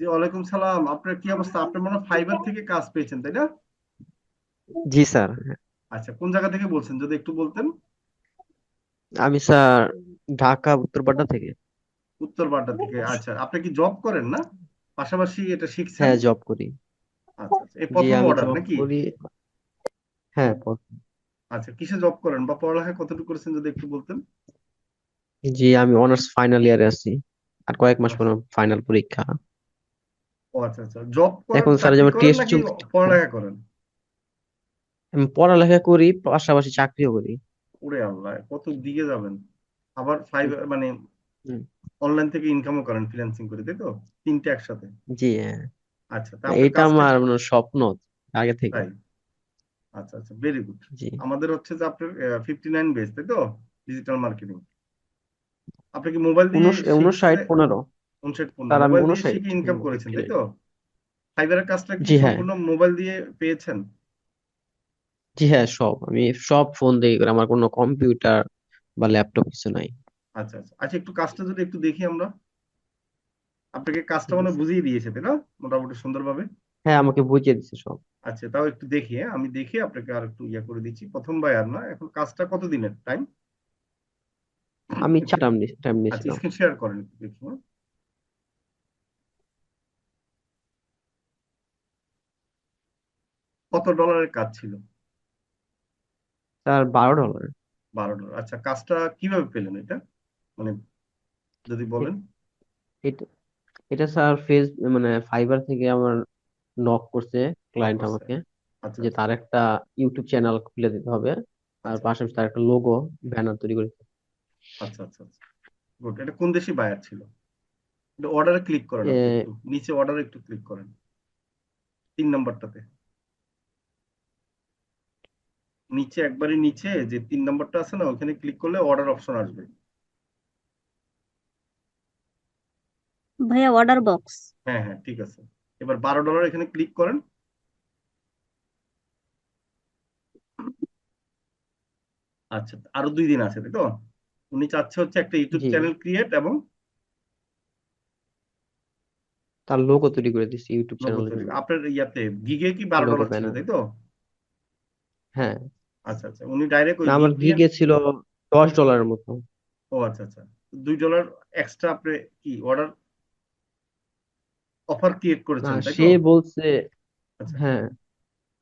জি ওয়ালাইকুম সালাম। আপনার কি অবস্থা? আপনার মনে ফাইবার থেকে কাজ পেয়েছেন তাই না? জি স্যার। আচ্ছা কোন জায়গা থেকে বলছেন যদি একটু বলতেন? আমি স্যার ঢাকা উত্তরপাড়া থেকে। উত্তরপাড়া থেকে আচ্ছা। আপনি কি জব করেন না? পাশাপাশি এটা শিখছেন? হ্যাঁ জব করি। আচ্ছা আচ্ছা। এই জি প্রথম আমি অর্ডার জব নাকি? করি। হ্যাঁ আচ্ছা কিসে জব করেন বা পড়ালেখা কতটুকু করেছেন যদি একটু বলতেন? জি আমি অনার্স ফাইনাল ইয়ারে আছি। আর কয়েক মাস পর আচ্ছা ফাইনাল পরীক্ষা। ও আচ্ছা আচ্ছা। জব করেন এখন স্যার চাকরি যেমন করেন টেস্ট নাকি পড়ালেখা করেন? আমি পড়ালেখা করি পাশাপাশি চাকরিও করি। ওরে আল্লাহ কত দিকে যাবেন? আবার ফাইভ মানে হুম, অনলাইন থেকে ইনকামও করেন ফ্রিল্যান্সিং করে তাই তো? তিনটে একসাথে? জি হ্যাঁ। আচ্ছা তা আপনার এটা কাজটা আমার মানে স্বপ্ন আগে থেকে। তাই? আচ্ছা আচ্ছা ভেরি গুড জি। আমাদের হচ্ছে যে আপনার ফিফটি নাইন বেস তাই তো? ডিজিটাল মার্কেটিং আপনি কি মোবাইল দিয়ে উনষ উনষাট পনেরো। উনষাট মোবাইল দিয়ে শিখে ইনকাম করেছেন তাই তো? ফাইবারের কাজটা কি জি হ্যাঁ। সম্পূর্ণ মোবাইল দিয়ে পেয়েছেন? জি হ্যাঁ সব। আমি সব ফোন দিয়ে করি আমার কোনো কম্পিউটার বা ল্যাপটপ কিছু নাই। আচ্ছা আচ্ছা। আচ্ছা একটু কাজটা যদি একটু দেখি আমরা। আপনাকে কাজটা মানে বুঝিয়ে দিয়েছে তাই না? মোটামুটি সুন্দরভাবে। হ্যাঁ আমাকে বুঝিয়ে দিচ্ছে সব। আচ্ছা তাও একটু দেখি হ্যাঁ। আমি দেখে আপনাকে আর একটু ইয়া করে দিচ্ছি। প্রথম আর না এখন কাজটা কত দিনের? টাইম আমি টাইম টাইম আচ্ছা নিয়েছিলাম। স্ক্রিন শেয়ার করেন একটু দেখি হ্যাঁ? কত ডলারের কাজ ছিল? স্যার বারো ডলার। বারো ডলার। আচ্ছা কাজটা কীভাবে পেলেন এটা? মানে যদি বলেন। এটা এটা স্যার ফেস মানে ফাইবার থেকে আমার নক করছে ক্লায়েন্ট আমাকে আচ্ছা যে আচ্ছা। তার একটা ইউটিউব চ্যানেল খুলে দিতে হবে। আর আচ্ছা। পাশাপাশি তার একটা লোগো ব্যানার তৈরি করে দিতে। আচ্ছা আচ্ছা আচ্ছা। গুড এটা কোন দেশি বায়ার ছিল? এটা অর্ডারে ক্লিক করেন আপনি এ, একটু। নিচে অর্ডারে একটু ক্লিক করেন। তিন নম্বরটাতে। নিচে একবারই নিচে যে তিন নম্বরটা আছে না ওখানে ক্লিক করলে অর্ডার অপশন আসবে। ভাইয়া অর্ডার বক্স হ্যাঁ হ্যাঁ ঠিক আছে। এবার বারো ডলার এখানে ক্লিক করেন। আচ্ছা আরও দুই দিন আছে তাই তো? উনি চাচ্ছে হচ্ছে একটা ইউটিউব চ্যানেল ক্রিয়েট এবং তার লোগো তৈরি করে দিচ্ছি ইউটিউব জন্য আপনার ইয়াতে গিগে কি বারো ডলার ছিল তাই তো? হ্যাঁ। আচ্ছা আচ্ছা। উনি ডাইরেক্ট ওই আমার গিগ ছিল দশ ডলারের মতো। ও আচ্ছা আচ্ছা। দুই ডলার এক্সট্রা আপনি কি অর্ডার অফার ক্রিয়েট না করেছেন সে বলছে আচ্ছা। হ্যাঁ।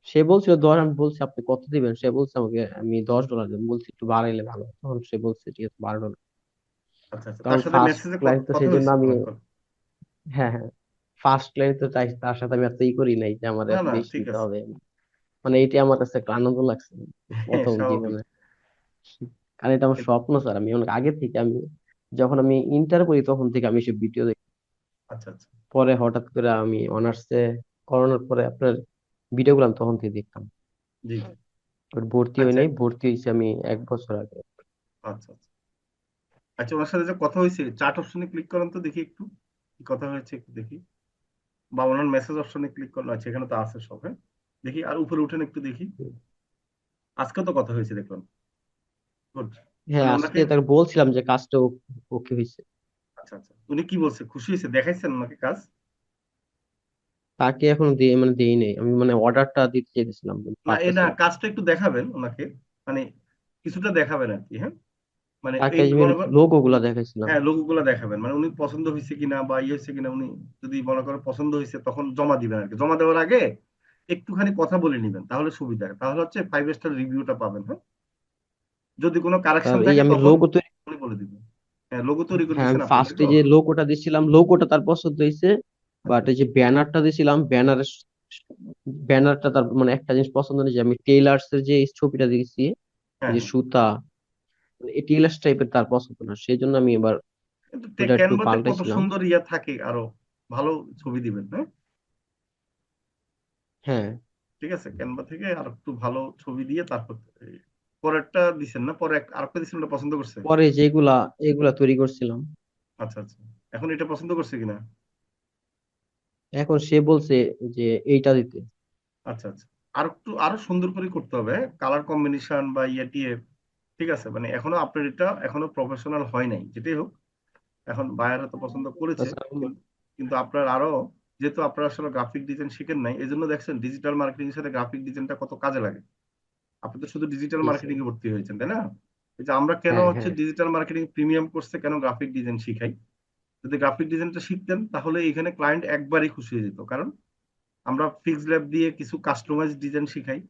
সে বলছিল দশ আমি বলছি আপনি কত দিবেন? সে বলছে আমাকে আমি দশ ডলার দেবো। বলছি একটু বাড়াইলে ভালো। তখন সে বলছে ঠিক আছে বারো ডলার আচ্ছা আচ্ছা। তার কারণ সাথে ফার্স্ট মেসেজে ক্লায়েন্ট তো কথা সেই জন্য হয়েছে আমি? হ্যাঁ হ্যাঁ। ফার্স্ট ক্লায়েন্ট তো তাই তার সাথে আমি এত ই করি নাই যে আমার না এত না বেশি ঠিক দিতে আছে। হবে। মানে এইটা আমার কাছে একটা আনন্দ লাগছে হ্যাঁ প্রথম জীবনে। কারণ এটা আমার স্বপ্ন স্যার আমি অনেক আগে থেকে আমি যখন আমি ইন্টার করি তখন থেকে আমি সব ভিডিও দেখি। আচ্ছা আচ্ছা। পরে হঠাৎ করে আমি অনার্সে করোনার পরে আপনার ভিডিও গুলো আমি তখন থেকে দেখতাম। জি। ভর্তি হই আচ্ছা। নাই ভর্তি হয়েছে আমি এক বছর আগে। আচ্ছা আচ্ছা। আচ্ছা ওনার সাথে যে কথা হয়েছে চার্ট অপশনে ক্লিক করেন তো দেখি একটু। কি কথা হয়েছে একটু দেখি। বা ওনার মেসেজ অপশনে ক্লিক করেন আচ্ছা এখানে তো আছে সব হ্যাঁ? দেখি আর উপরে উঠেন একটু দেখি। আজকে তো কথা হয়েছে দেখলাম। গুড হ্যাঁ মানে আজকে তাকে বলছিলাম যে কাজটা ওকে হয়েছে। আচ্ছা আচ্ছা। উনি কি বলছে? খুশি হয়েছে? দেখাইছেন ওনাকে কাজ? তাকে এখনও দিয়ে মানে দেই নাই। আমি মানে অর্ডারটা দিতে চেয়েছিলাম না এ না কাজটা একটু দেখাবেন ওনাকে। মানে কিছুটা দেখাবেন আর কি হ্যাঁ? মানে এই লোগো গুলা দেখাইছিলাম। হ্যাঁ লোগো গুলো দেখাবেন। মানে উনি পছন্দ হয়েছে কিনা বা ইয়ে হয়েছে কিনা উনি যদি মনে করেন পছন্দ হয়েছে তখন জমা দিবেন আর কি। জমা দেওয়ার আগে একটুখানি কথা বলে নিবেন তাহলে সুবিধা তাহলে হচ্ছে ফাইভ স্টার রিভিউটা পাবেন হ্যাঁ? যদি কোনো কারেকশন থাকে আমি লোগো তৈরি বলে দিবেন। হ্যাঁ লোগো তৈরি করে হ্যাঁ ফার্স্টে যে লোগোটা দিছিলাম লোগোটা তার পছন্দ হয়েছে বাট এই যে ব্যানারটা দিছিলাম ব্যানারের ব্যানারটা তার মানে একটা জিনিস পছন্দ হয়েছে আমি টেইলার্স এর যে ছবিটা দিয়েছি হ্যাঁ যে হ্যাঁ। সুতা মানে এই টেইলার্স টাইপের তার পছন্দ না সেই জন্য আমি এবার একটু পাল্টাইছিলাম। সুন্দর ইয়া থাকে আরও ভালো ছবি দিবেন হ্যাঁ? হ্যাঁ। ঠিক আছে ক্যানভা থেকে আর একটু ভালো ছবি দিয়ে তারপর পরেরটা দিছেন না? পরে আরেকটা দিছেন ওটা পছন্দ করছে? পরে যেগুলা এগুলা তৈরি করছিলাম। আচ্ছা আচ্ছা। এখন এটা পছন্দ করছে কিনা? এখন সে বলছে যে এইটা দিতে। আচ্ছা আচ্ছা। আর একটু আরও সুন্দর করে করতে হবে কালার কম্বিনেশন বা ইয়ে টিয়ে। ঠিক আছে মানে এখনও আপনার এটা এখনও প্রফেশনাল হয় নাই যেটাই হোক। এখন বায়াররা তো পছন্দ করেছে আচ্ছা, কিন্তু কিন্তু আপনার আরও যেহেতু আপনারা আসলে গ্রাফিক ডিজাইন শিখেন নাই এই জন্য দেখছেন ডিজিটাল মার্কেটিং এর সাথে গ্রাফিক ডিজাইনটা কত কাজে লাগে। আপনি তো শুধু ডিজিটাল মার্কেটিং এ ভর্তি হয়েছেন তাই না? এই যে আমরা কেন হ্যাঁ হচ্ছে ডিজিটাল মার্কেটিং প্রিমিয়াম কোর্সে কেন গ্রাফিক ডিজাইন শিখাই? যদি গ্রাফিক ডিজাইনটা শিখতেন তাহলে এখানে ক্লায়েন্ট একবারই খুশি হয়ে যেত। কারণ আমরা ফিক্স ল্যাব দিয়ে কিছু কাস্টমাইজ ডিজাইন শিখাই।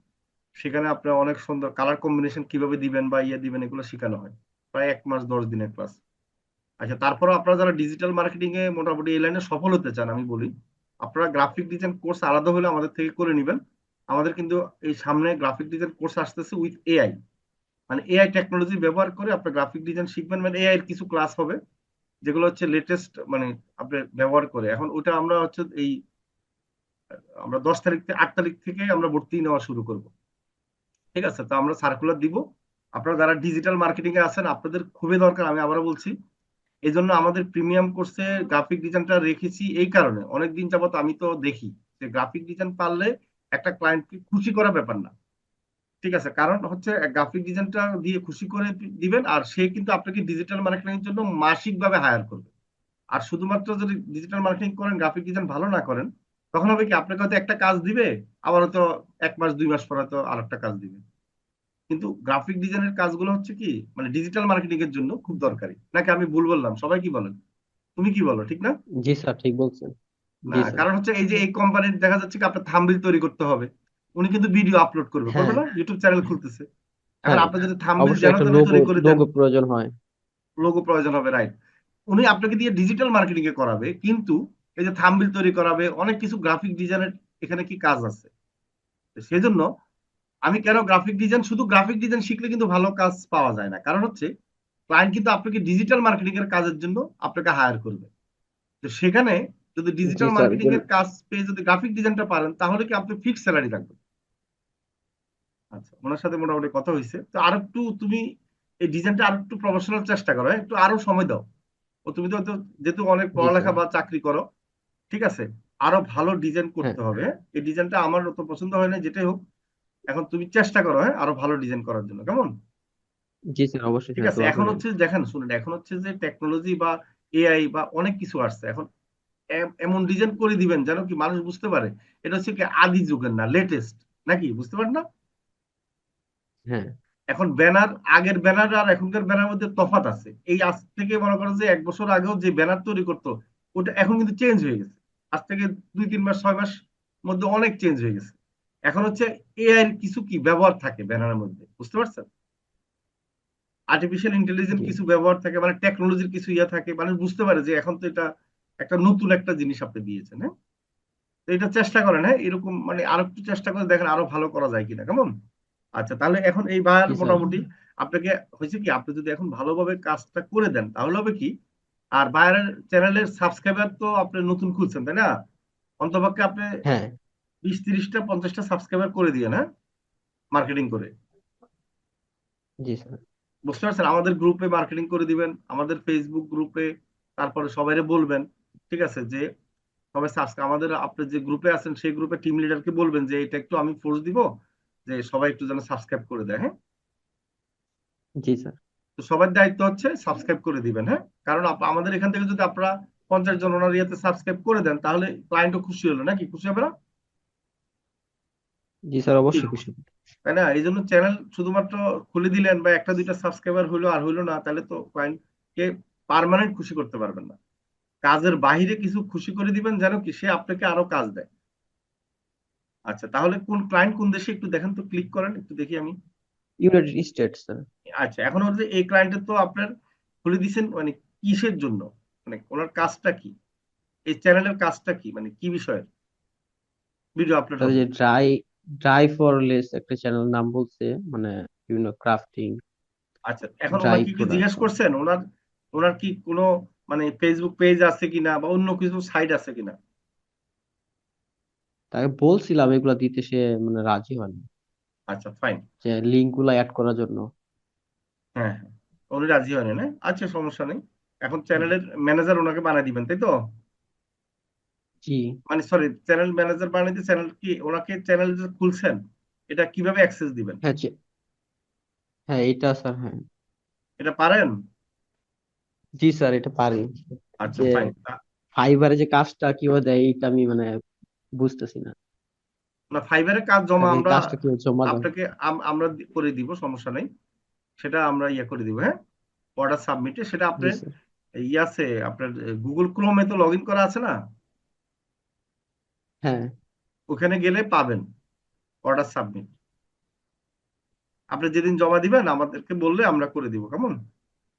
সেখানে আপনার অনেক সুন্দর কালার কম্বিনেশন কীভাবে দিবেন বা ইয়ে দিবেন এগুলো শেখানো হয়। প্রায় এক মাস দশ দিনের ক্লাস আচ্ছা তারপরও আপনারা যারা ডিজিটাল মার্কেটিং এ মোটামুটি এই লাইনে সফল হতে চান আমি বলি আপনারা গ্রাফিক ডিজাইন কোর্স আলাদা হলে আমাদের থেকে করে নেবেন। আমাদের কিন্তু এই সামনে গ্রাফিক ডিজাইন কোর্স আসতেছে উইথ এআই মানে এআই টেকনোলজি ব্যবহার করে আপনি গ্রাফিক ডিজাইন শিখবেন। মানে এআই এর কিছু ক্লাস হবে, যেগুলো হচ্ছে লেটেস্ট মানে আপনি ব্যবহার করে। এখন ওটা আমরা হচ্ছে এই, আমরা দশ তারিখ থেকে, আট তারিখ থেকে আমরা ভর্তি নেওয়া শুরু করব। ঠিক আছে? তো আমরা সার্কুলার দিব। আপনারা যারা ডিজিটাল মার্কেটিং এ আছেন, আপনাদের খুবই দরকার, আমি আবারও বলছি। এই জন্য আমাদের প্রিমিয়াম কোর্সে গ্রাফিক ডিজাইনটা রেখেছি এই কারণে। অনেকদিন যাবত আমি তো দেখি যে গ্রাফিক ডিজাইন পারলে একটা ক্লায়েন্টকে খুশি করা ব্যাপার না। ঠিক আছে, কারণ হচ্ছে গ্রাফিক ডিজাইনটা দিয়ে খুশি করে দিবেন আর সে কিন্তু আপনাকে ডিজিটাল মার্কেটিং এর জন্য মাসিক ভাবে হায়ার করবে। আর শুধুমাত্র যদি ডিজিটাল মার্কেটিং করেন গ্রাফিক ডিজাইন ভালো না করেন, তখন হবে কি, আপনাকে হয়তো একটা কাজ দিবে, আবার হয়তো এক মাস, দুই মাস পর হয়তো আর একটা কাজ দিবে। কিন্তু গ্রাফিক ডিজাইনের কাজগুলো হচ্ছে কি মানে ডিজিটাল মার্কেটিং এর জন্য খুব দরকারি। নাকি আমি ভুল বললাম? সবাই কি বলেন? তুমি কি বলো ঠিক না? জি স্যার ঠিক বলছেন। না কারণ হচ্ছে এই যে এই কোম্পানির দেখা যাচ্ছে কি আপনার থাম্বনেল তৈরি করতে হবে। উনি কিন্তু ভিডিও আপলোড করবে হ্যাঁ। করবে না? ইউটিউব চ্যানেল খুলতেছে। এখন হ্যাঁ আপনি যদি থাম্বনেল লোগো তৈরি করে দেন। লোগো প্রয়োজন হয়। লোগো প্রয়োজন হবে রাইট উনি আপনাকে দিয়ে ডিজিটাল মার্কেটিং এ করাবে কিন্তু এই যে থাম্বনেল তৈরি করাবে অনেক কিছু গ্রাফিক ডিজাইনের এখানে কি কাজ আছে? সেজন্য আমি কেন গ্রাফিক ডিজাইন শুধু গ্রাফিক ডিজাইন শিখলে কিন্তু ভালো কাজ পাওয়া যায় না। কারণ হচ্ছে ক্লায়েন্ট কিন্তু আপনাকে ডিজিটাল মার্কেটিং এর কাজের জন্য আপনাকে হায়ার করবে। তো সেখানে যদি ডিজিটাল মার্কেটিং এর কাজ পেয়ে যদি গ্রাফিক ডিজাইনটা পারেন তাহলে কি আপনি ফিক্স স্যালারি থাকবে আচ্ছা ওনার সাথে মোটামুটি কথা হয়েছে। তো আর একটু তুমি এই ডিজাইনটা আর একটু প্রফেশনাল চেষ্টা করো হ্যাঁ? একটু আরও সময় দাও। ও তুমি তো যেহেতু অনেক পড়ালেখা বা চাকরি করো ঠিক আছে? আরও ভালো ডিজাইন হ্যাঁ। করতে হবে হ্যাঁ? এই ডিজাইনটা আমার অত পছন্দ হয় না যেটাই হোক। এখন তুমি চেষ্টা করো হ্যাঁ? আরও ভালো ডিজাইন করার জন্য কেমন? জি স্যার অবশ্যই ঠিক স্যার আছে এখন হচ্ছে দেখেন শুনেন এখন হচ্ছে যে টেকনোলজি বা এআই বা অনেক কিছু আসছে এখন এমন ডিজাইন করে দিবেন যেন কি মানুষ বুঝতে পারে এটা হচ্ছে কি আদি যুগের না লেটেস্ট নাকি? বুঝতে পারেন না? হ্যাঁ। এখন ব্যানার আগের ব্যানার আর এখনকার ব্যানার মধ্যে তফাত আছে। এই আজ থেকে মনে করো যে এক বছর আগেও যে ব্যানার তৈরি করতো ওটা এখন কিন্তু চেঞ্জ হয়ে গেছে। আজ থেকে দুই তিন মাস ছয় মাস মধ্যে অনেক চেঞ্জ হয়ে গেছে। এখন হচ্ছে এআই এর কিছু কি ব্যবহার থাকে ব্যানারের মধ্যে? বুঝতে পারছেন? আর্টিফিশিয়াল ইন্টেলিজেন্স কিছু ব্যবহার থাকে মানে টেকনোলজির কিছু ইয়ে থাকে মানুষ বুঝতে পারে যে এখন তো এটা একটা নতুন একটা জিনিস আপনি দিয়েছেন হ্যাঁ? তো এটা চেষ্টা করেন হ্যাঁ? এরকম মানে আরও একটু চেষ্টা করে দেখেন আরও ভালো করা যায় কিনা কেমন? আচ্ছা তাহলে এখন এই বার মোটামুটি আপনাকে হয়েছে কি আপনি যদি এখন ভালোভাবে কাজটা করে দেন তাহলে হবে কি? আর বাইরের চ্যানেলের সাবস্ক্রাইবার তো আপনি নতুন খুলছেন তাই না? অন্তপক্ষে আপনি হ্যাঁ। বিশ তিরিশটা পঞ্চাশটা সাবস্ক্রাইবার করে দিয়ে না মার্কেটিং করে। জি স্যার বুঝতে পারছেন? আমাদের গ্রুপে মার্কেটিং করে দিবেন আমাদের ফেসবুক গ্রুপে তারপরে সবাইরে বলবেন ঠিক আছে? যে সবাই সাবস্ক্রাইব আমাদের আপনি যে গ্রুপে আছেন সেই গ্রুপে টিম লিডারকে বলবেন যে এটা একটু আমি ফোর্স দিব যে সবাই একটু যেন সাবস্ক্রাইব করে দেয় হ্যাঁ? জি স্যার তো সবার দায়িত্ব হচ্ছে সাবস্ক্রাইব করে দিবেন হ্যাঁ? কারণ আমাদের এখান থেকে যদি আপনারা পঞ্চাশ জন ওনার ইয়েতে সাবস্ক্রাইব করে দেন তাহলে ক্লায়েন্টও খুশি হলো নাকি? খুশি হবে না? জি স্যার অবশ্যই খুশি তাই না? এই জন্য চ্যানেল শুধুমাত্র খুলে দিলেন বা একটা দুইটা সাবস্ক্রাইবার হইল আর হইল না তাহলে তো ক্লায়েন্টকে পার্মানেন্ট খুশি করতে পারবেন না। কাজের বাহিরে কিছু খুশি করে দিবেন যেন কি সে আপনাকে আরও কাজ দেয়। আচ্ছা তাহলে কোন ক্লায়েন্ট কোন দেশে একটু দেখেন তো ক্লিক করেন একটু দেখি আমি। ইউনাইটেড স্টেটস স্যার আচ্ছা এখন হচ্ছে এই ক্লায়েন্টের তো আপনার খুলে দিছেন মানে কিসের জন্য? মানে ওনার কাজটা কি? এই চ্যানেলের কাজটা কি? মানে কি বিষয়ের? ভিডিও আপলোড যে ড্রাই ফর লেস একটা চ্যানেল নাম বলছে মানে বিভিন্ন ক্রাফটিং আচ্ছা এখন ড্রাই ওনাকে কি জিজ্ঞেস করছেন? ওনার ওনার কি কোনো মানে ফেসবুক পেজ আছে কিনা বা অন্য কিছু সাইট আছে কিনা? তাকে বলছিলাম এগুলা দিতে সে মানে রাজি হয়নি। আচ্ছা ফাইন যে লিঙ্কগুলা অ্যাড করার জন্য। হ্যাঁ হ্যাঁ। উনি রাজি হয়নি না? আচ্ছা সমস্যা নেই। এখন চ্যানেলের ম্যানেজার ওনাকে বানিয়ে দিবেন তাই তো? জি। মানে সরি চ্যানেল ম্যানেজার চ্যানেল কি ওনাকে চ্যানেল যে খুলছেন এটা কীভাবে অ্যাক্সেস দিবেন? হ্যাঁ যে- হ্যাঁ এটা স্যার হ্যাঁ। এটা পারেন? জি স্যার এটা পারি। আচ্ছা যে ফাইন ফাইবারে যে কাজটা কীভাবে দেয় এইটা আমি মানে বুঝতেছি না। না ফাইবারের কাজ জমা এই আমরা কাজটা কীভাবে জমা আপনাকে আম- আমরা দি- করে দিব সমস্যা নেই। সেটা আমরা ইয়ে করে দিব হ্যাঁ? অর্ডার সাবমিটে সেটা জি আপনার স্যার। ইয়ে আছে আপনার গুগল ক্রোমে তো লগ ইন করা আছে না? হ্যাঁ। ওখানে গেলে পাবেন অর্ডার সাবমিট আপনি যেদিন জমা দিবেন আমাদেরকে বললে আমরা করে দিব কেমন?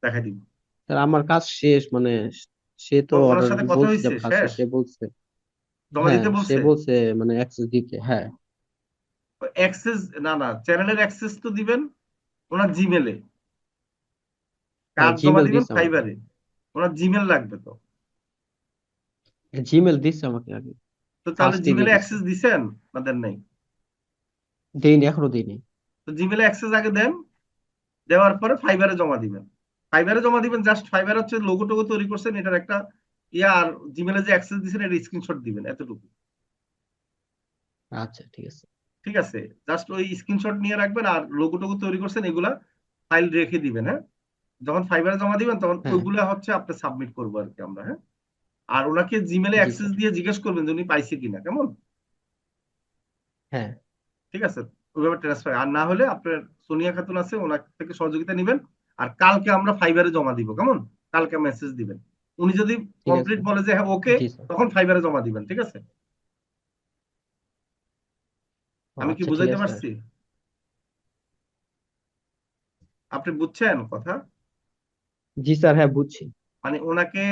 দেখাই দিব। স্যার আমার কাজ শেষ মানে সে তো ওনার অর্ডার সাথে কথা বলছে হয়েছে শেষ। সে বলছে। জমা হ্যাঁ দিতে সে বলছে বলছে মানে অ্যাক্সেস দিতে হ্যাঁ। অ্যাক্সেস না না চ্যানেলের অ্যাক্সেস তো দিবেন ওনার জিমেলে হ্যাঁ কাজ জমা দিবেন ফাইবারে ওনার জিমেল লাগবে তো। জিমেল দিচ্ছে আমাকে আগে। তো তাহলে জিমেলে অ্যাক্সেস দিছেন না দেন নাই? দেইনি এখনও দেইনি। তো জিমেলে অ্যাক্সেস আগে দেন দেওয়ার পরে ফাইবারে জমা দিবেন। ফাইবারে জমা দিবেন জাস্ট ফাইবার হচ্ছে লোগো টোগো তৈরি করছেন এটার একটা ইয়া আর জিমেলে যে অ্যাক্সেস দিছেন এটা স্ক্রিনশট দিবেন এতটুকু। আচ্ছা ঠিক আছে। ঠিক আছে? জাস্ট ওই স্ক্রিনশট নিয়ে রাখবেন আর লোগো টোগো তৈরি করছেন এগুলা ফাইল রেখে দিবেন হ্যাঁ? যখন ফাইবারে জমা দিবেন তখন হ্যাঁ। ওইগুলা হচ্ছে আপনি সাবমিট করব আর কি আমরা হ্যাঁ? আর ওনাকে জিমেলে অ্যাক্সেস দিয়ে জিজ্ঞেস করবেন যে উনি পাইছে কিনা কেমন? হ্যাঁ। ঠিক আছে ওইভাবে ট্রান্সফার আর না হলে আপনার সোনিয়া খাতুন আছে ওনার থেকে সহযোগিতা নেবেন আর কালকে আমরা ফাইবারে জমা দিব কেমন? কালকে মেসেজ দিবেন। উনি যদি কমপ্লিট বলে যে হ্যাঁ ওকে তখন ফাইবারে জমা দিবেন ঠিক আছে? আমি কি আচ্ছা বুঝাইতে পারছি? আপনি বুঝছেন কথা? জি স্যার হ্যাঁ বুঝছি। মানে ওনাকে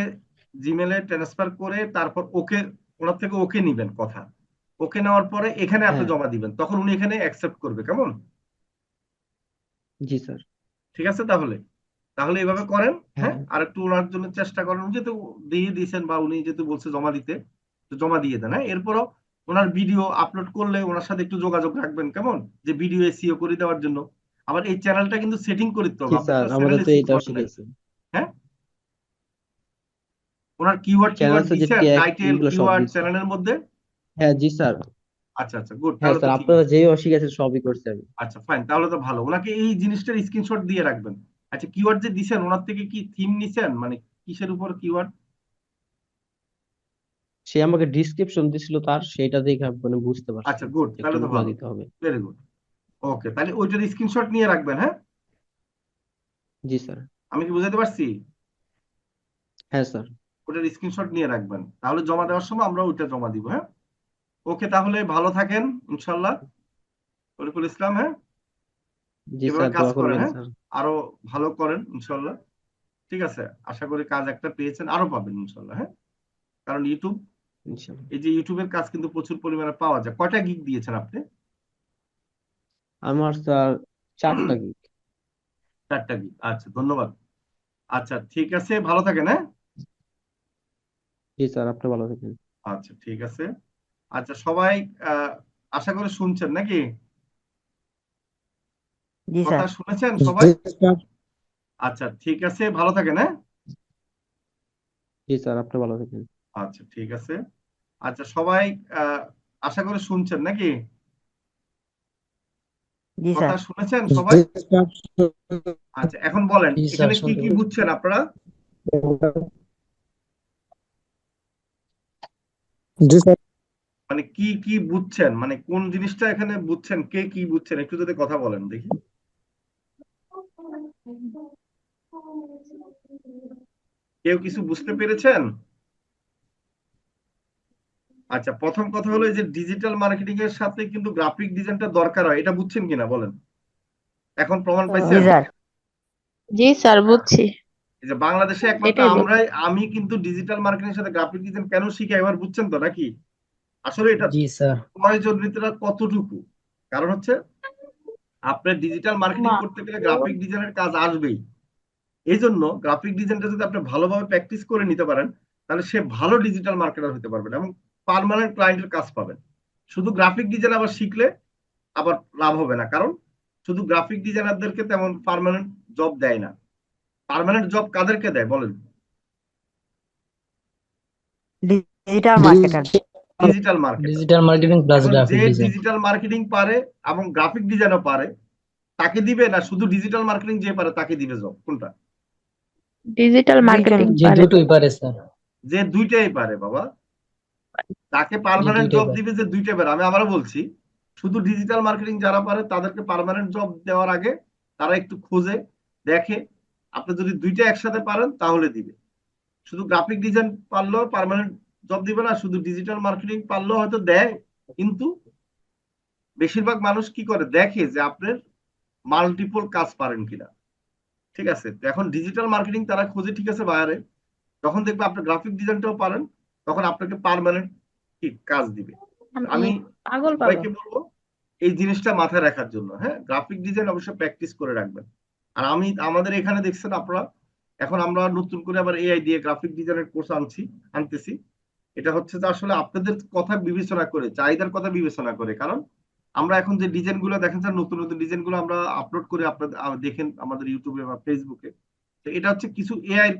জিমেলে ট্রান্সফার করে তারপর ওকে ওনার থেকে ওকে নিবেন কথা। ওকে নেওয়ার পরে এখানে আপনি হ্যাঁ। জমা দিবেন। তখন উনি এখানে অ্যাকসেপ্ট করবে কেমন? জি স্যার। ঠিক আছে তাহলে? তাহলে এইভাবে করেন হ্যাঁ। হ্যাঁ? আর একটু ওনার জন্য চেষ্টা করেন যেহেতু দিয়ে দিয়েছেন বা উনি যেহেতু বলছে জমা দিতে তো জমা দিয়ে দেন হ্যাঁ? এরপরও ওনার ভিডিও আপলোড করলে ওনার সাথে একটু যোগাযোগ রাখবেন কেমন? যে ভিডিও এসিও করে দেওয়ার জন্য। আবার এই চ্যানেলটা কিন্তু সেটিং করে দিতে হবে। স্যার আমাদের তো এসিও এটাও করতে নাই শিখাইছে হ্যাঁ ওনার কিওয়ার্ড চ্যানেল কিওয়ার্ড যে টাইটেল কিওয়ার্ড চ্যানেলের মধ্যে? হ্যাঁ জি স্যার। আচ্ছা আচ্ছা গুড হ্যাঁ তাহলে স্যার আপনারা আছে। যেই অশিখাইছে সবই করছে আমি। আচ্ছা ফাইন তাহলে তো ভালো। ওনাকে এই জিনিসটার স্ক্রিনশট দিয়ে রাখবেন। আচ্ছা কিওয়ার্ড যে দিছেন ওনার থেকে কি থিম নিছেন? মানে কিসের উপর কিওয়ার্ড সে আমাকে ডিসক্রিপশন দিছিল তার সেটা দেখে মানে বুঝতে পারছি। আচ্ছা গুড তাহলে তো ভালো। দিতে হবে। ভেরি গুড ওকে তাহলে ওইটার স্ক্রিনশট নিয়ে রাখবেন হ্যাঁ? জি স্যার। আমি কি বুঝাতে পারছি? হ্যাঁ স্যার। ওটার স্ক্রিনশট নিয়ে রাখবেন। তাহলে জমা দেওয়ার সময় আমরা ওইটা জমা দিব হ্যাঁ? ওকে তাহলে ভালো থাকেন ইনশাল্লাহ তরিকুল ইসলাম হ্যাঁ? এভাবে কাজ করেন হ্যাঁ? আরও ভালো করেন ইনশাল্লাহ ঠিক আছে আশা করি কাজ একটা পেয়েছেন আরও পাবেন ইনশাল্লাহ হ্যাঁ? কারণ ইউটিউব এই যে ইউটিউবের কাজ কিন্তু প্রচুর পরিমাণে পাওয়া যায়। কয়টা গিগ দিয়েছেন আপনি? আমার স্যার চারটা গিগ চারটা গিগ আচ্ছা ধন্যবাদ। আচ্ছা ঠিক আছে ভালো থাকেন হ্যাঁ? জি স্যার আপনি ভালো থাকেন। আচ্ছা ঠিক আছে। আচ্ছা সবাই আশা করি শুনছেন নাকি? কথা শুনেছেন সবাই? আচ্ছা ঠিক আছে ভালো থাকেন হ্যাঁ? জি স্যার আপনি ভালো থাকেন। আচ্ছা ঠিক আছে। আচ্ছা সবাই আহ, আশা করি শুনছেন নাকি? জি কথা শুনেছেন সবাই? আচ্ছা এখন বলেন এখানে কি কি বুঝছেন আপনারা? জি স্যার। মানে কি কি বুঝছেন? মানে কোন জিনিসটা এখানে বুঝছেন? কে কি বুঝছেন? একটু যদি কথা বলেন দেখি। কেউ কিছু বুঝতে পেরেছেন? আচ্ছা প্রথম কথা হলো যে ডিজিটাল মার্কেটিং এর সাথে কিন্তু গ্রাফিক ডিজাইনটা দরকার হয়। এটা বুঝছেন কিনা বলেন? এখন প্রমাণ পাইছেন? জি স্যার বুঝছি। যে বাংলাদেশে একমাত্র আমরাই আমি কিন্তু ডিজিটাল মার্কেটিং এর সাথে গ্রাফিক ডিজাইন কেন শিখাই এবার বুঝছেন তো নাকি? আসলে এটা জি স্যার। প্রয়োজনীয়তা কতটুকু? কারণ হচ্ছে আপনার ডিজিটাল মার্কেটিং করতে গেলে গ্রাফিক ডিজাইনের কাজ আসবেই। এই জন্য গ্রাফিক ডিজাইনটা যদি আপনি ভালোভাবে প্র্যাকটিস করে নিতে পারেন তাহলে সে ভালো ডিজিটাল মার্কেটার হতে পারবেন এবং পার্মানেন্ট ক্লায়েন্টের কাজ পাবেন। শুধু গ্রাফিক ডিজাইন আবার শিখলে আবার লাভ হবে না। কারণ শুধু গ্রাফিক ডিজাইনারদেরকে তেমন পার্মানেন্ট জব দেয় না। পার্মানেন্ট জব কাদেরকে দেয় বলেন? Digital marketer digital marketer digital marketing plus graphic যে ডিজাইন ডিজিটাল মার্কেটিং পারে এবং গ্রাফিক ডিজাইনও পারে তাকে দিবে না? শুধু ডিজিটাল মার্কেটিং যে পারে তাকে দিবে জব কোনটা? ডিজিটাল মার্কেটিং যে দুটোই পারে স্যার। যে দুইটাই পারে বাবা। তাকে পার্মানেন্ট জব দিবে যে দুইটাই পারে। আমি আবারও বলছি শুধু ডিজিটাল মার্কেটিং যারা পারে তাদেরকে পার্মানেন্ট জব দেওয়ার আগে তারা একটু খোঁজে দেখে আপনি যদি দুইটা একসাথে পারেন তাহলে দিবে। শুধু গ্রাফিক ডিজাইন পারলেও পার্মানেন্ট জব দিবে না শুধু ডিজিটাল মার্কেটিং পারলেও হয়তো দেয় কিন্তু বেশিরভাগ মানুষ কি করে? দেখে যে আপনার মাল্টিপল কাজ পারেন কিনা। ঠিক আছে? তো এখন ডিজিটাল মার্কেটিং তারা খোঁজে ঠিক আছে বাইরে। যখন দেখবে আপনি গ্রাফিক ডিজাইনটাও পারেন তখন আপনাকে পার্মানেন্ট কি কাজ দিবে। আমি পাগল সবাইকে বলব এই জিনিসটা মাথায় রাখার জন্য হ্যাঁ? গ্রাফিক ডিজাইন অবশ্যই প্র্যাকটিস করে রাখবেন। আর আমি, আমাদের এখানে দেখছেন আপনারা, এখন আমরা নতুন করে আবার এআই দিয়ে গ্রাফিক ডিজাইনের কোর্স আনছি, আনতেছি। এটা হচ্ছে যে আসলে আপনাদের কথা বিবেচনা করে, চাহিদার কথা বিবেচনা করে। কারণ আমরা এখন যে ডিজাইনগুলো দেখেন স্যার, নতুন নতুন ডিজাইনগুলো আমরা আপলোড করে আপনাদের দেখেন আমাদের ইউটিউবে বা ফেসবুকে তো এটা হচ্ছে কিছু এআই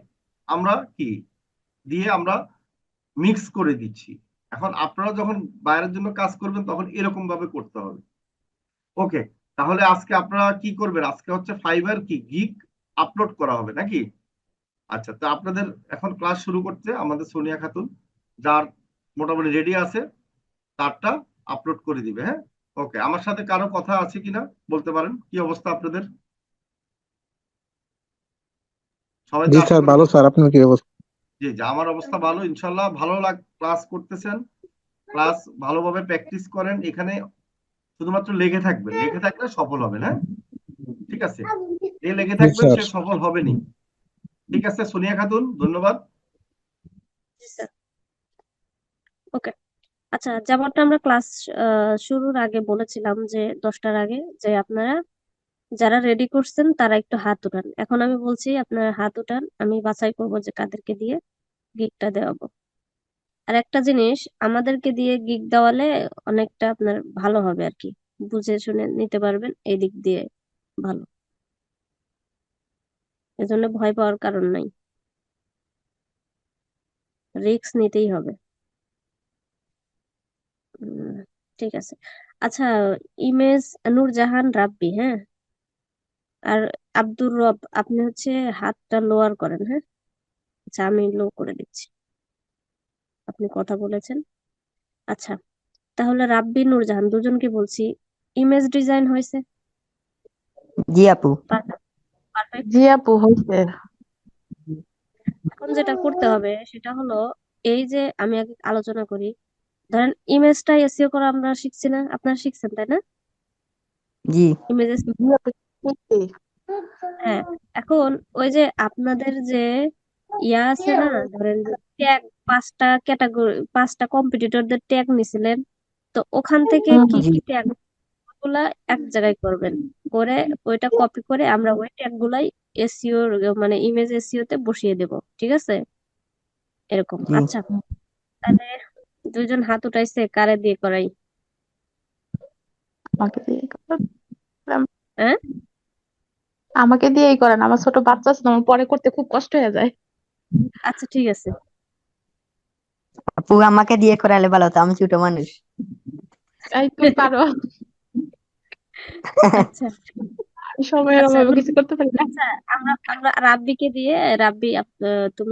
আমরা কি, দিয়ে আমরা মিক্স করে দিচ্ছি। এখন আপনারা যখন বাইরের জন্য কাজ করবেন, তখন এরকম ভাবে করতে হবে। ওকে তাহলে আজকে আপনারা কি করবেন? আজকে হচ্ছে ফাইবার কি? গিগ আপলোড করা হবে নাকি? আচ্ছা তো আপনাদের এখন ক্লাস শুরু করছে আমাদের সোনিয়া খাতুন যার মোটামুটি রেডি আছে তারটা আপলোড করে দিবে হ্যাঁ? ওকে আমার সাথে কারও কথা আছে কিনা বলতে পারেন? কি অবস্থা আপনাদের? সবাই জি স্যার ভালো স্যার আপনার কি অবস্থা? জি জি আমার অবস্থা ভালো ইনশাল্লাহ। ভালো লাগ ক্লাস করতেছেন। ক্লাস ভালোভাবে প্র্যাকটিস করেন। এখানে শুধুমাত্র লেগে থাকবেন লেগে থাকলে সফল হবেন হ্যাঁ ঠিক আছে? যে লেগে থাকবেন স্যার। সে সফল হবেনি। ঠিক আছে সোনিয়া খাতুন ধন্যবাদ। ওকে। আচ্ছা যেমনটা আমরা ক্লাস শুরুর আগে বলেছিলাম যে দশটার আগে যে আপনারা যারা রেডি করছেন তারা একটু হাত উঠান। এখন আমি বলছি আপনারা হাত উঠান আমি বাছাই করব যে কাদেরকে দিয়ে গিগটা দেওয়াবো। আর একটা জিনিস, আমাদেরকে দিয়ে গিগ দেওয়ালে অনেকটা আপনার ভালো হবে আর কি। বুঝে শুনে নিতে পারবেন, এই দিক দিয়ে ভালো। এজন্য ভয় পাওয়ার কারণ নাই। রিস্ক নিতেই হবে। ঠিক আছে। আচ্ছা ইমেজ নূরজাহান রাব্বি হ্যাঁ? আর আব্দুর রব, আপনি হচ্ছে হাতটা লোয়ার করেন হ্যাঁ? আচ্ছা আমি লো করে দিচ্ছি। আপনি কথা বলেছেন। আচ্ছা তাহলে রাব্বি নূরজাহান দুজনকে বলছি ইমেজ ডিজাইন হয়েছে? জি আপু। পারফেক্ট জি আপু হয়েছে। এখন যেটা করতে হবে সেটা হলো এই যে আমি আগে আলোচনা করি ধরেন ইমেজটা এসইও করা আমরা শিখছি না আপনারা শিখছেন তাই না? জি। ইমেজ জি আপু শিখছি। হ্যাঁ এখন ওই যে আপনাদের যে ইয়া আছে না ধরেন ট্যাগ পাঁচটা ক্যাটাগরি পাঁচটা কম্পিটিটরদের ট্যাগ নিছিলেন তো ওখান থেকে কি কি ট্যাগগুলা এক জায়গায় করবেন? করে ওইটা কপি করে আমরা ওই ট্যাগ গুলাই এসইও মানে ইমেজ এসইও তে বসিয়ে দেব ঠিক আছে? এরকম আচ্ছা। তাহলে দুইজন হাত উঠাইছে কারে দিয়ে করাই? আমাকে দিয়ে। হ্যাঁ? আমাকে দিয়েই করেন আমার ছোট বাচ্চা আছে আমার পরে করতে খুব কষ্ট হয়ে যায়। আচ্ছা ঠিক আছে। আপু আমাকে দিয়ে করালে ভালো হতো আমি ছোট মানুষ। এই তুমি পারো। আচ্ছা। সময়ের আচ্ছা অভাবে কিছু করতে পারি না। আচ্ছা আমরা আমরা রাব্বিকে দিয়ে রাব্বি তুমি